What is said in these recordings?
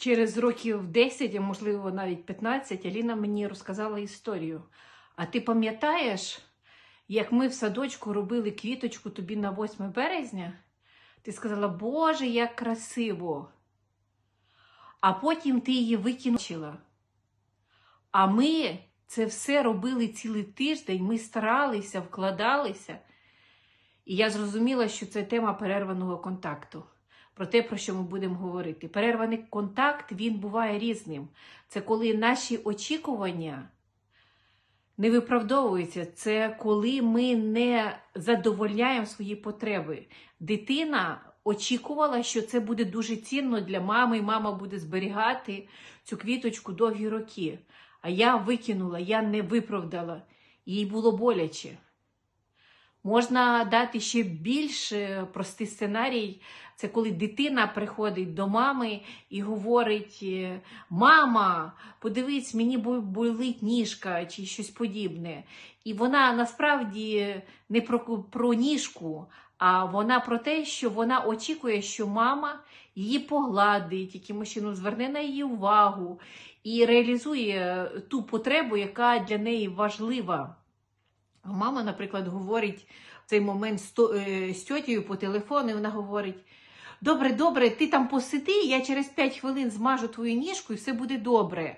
через років 10, а можливо навіть 15, Аліна мені розказала історію. А ти пам'ятаєш, як ми в садочку робили квіточку тобі на 8 березня? Ти сказала, Боже, як красиво. А потім ти її викинула. А ми це все робили цілий тиждень, ми старалися, вкладалися. І я зрозуміла, що це тема перерваного контакту. Про те, про що ми будемо говорити. Перерваний контакт він буває різним. Це коли наші очікування не виправдовуються. Це коли ми не задовольняємо свої потреби. Дитина очікувала, що це буде дуже цінно для мами, і мама буде зберігати цю квіточку довгі роки. А я викинула, я не виправдала. Їй було боляче. Можна дати ще більш простий сценарій. Це коли дитина приходить до мами і говорить: е, Мама, подивись, мені болить ніжка чи щось подібне. І вона насправді не про, про ніжку, а вона про те, що вона очікує, що мама її погладить, якимось чином зверне на її увагу і реалізує ту потребу, яка для неї важлива. Мама, наприклад, говорить в цей момент з, е, тьотєю по телефону, і вона говорить: Добре, добре, ти там посиди, я через 5 хвилин змажу твою ніжку і все буде добре.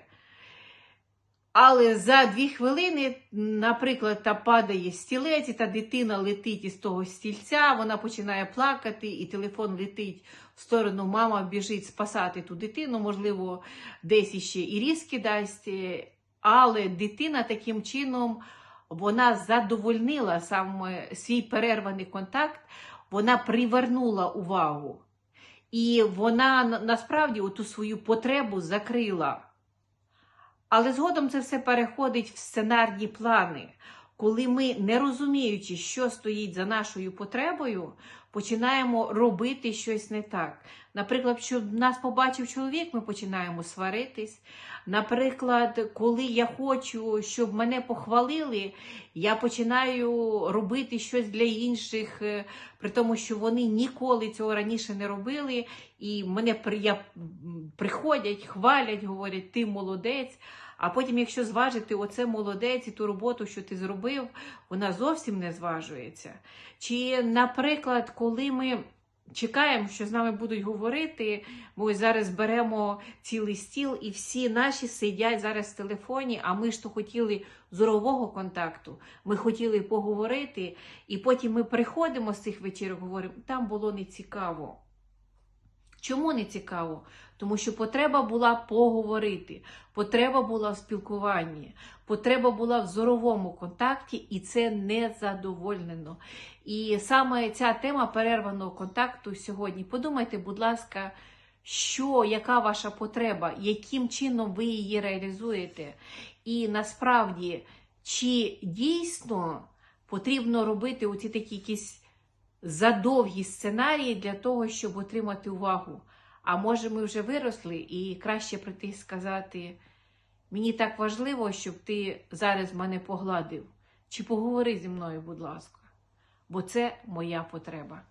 Але за дві хвилини, наприклад, та падає стілець, і та дитина летить із того стільця, вона починає плакати, і телефон летить в сторону, мама біжить спасати ту дитину, можливо, десь іще і різки дасть. Але дитина таким чином вона задовольнила саме свій перерваний контакт, вона привернула увагу. І вона насправді ту свою потребу закрила. Але згодом це все переходить в сценарні плани, коли ми, не розуміючи, що стоїть за нашою потребою, починаємо робити щось не так. Наприклад, щоб нас побачив чоловік, ми починаємо сваритись. Наприклад, коли я хочу, щоб мене похвалили, я починаю робити щось для інших, е, при тому, що вони ніколи цього раніше не робили, і мене я, приходять, хвалять, говорять, ти молодець. А потім, якщо зважити оце молодець і ту роботу, що ти зробив, вона зовсім не зважується. Чи, наприклад, коли ми чекаємо, що з нами будуть говорити, ми зараз беремо цілий стіл, і всі наші сидять зараз в телефоні, а ми ж то хотіли зорового контакту, ми хотіли поговорити, і потім ми приходимо з цих вечірок, говоримо, там було не цікаво. Чому не цікаво? Тому що потреба була поговорити, потреба була в спілкуванні, потреба була в зоровому контакті, і це не задовольнено. І саме ця тема перерваного контакту сьогодні. Подумайте, будь ласка, що, яка ваша потреба, яким чином ви її реалізуєте. І насправді, чи дійсно потрібно робити оці такі якісь задовгі сценарії для того, щоб отримати увагу. А може, ми вже виросли і краще прийти і сказати: мені так важливо, щоб ти зараз мене погладив. Чи поговори зі мною, будь ласка, бо це моя потреба.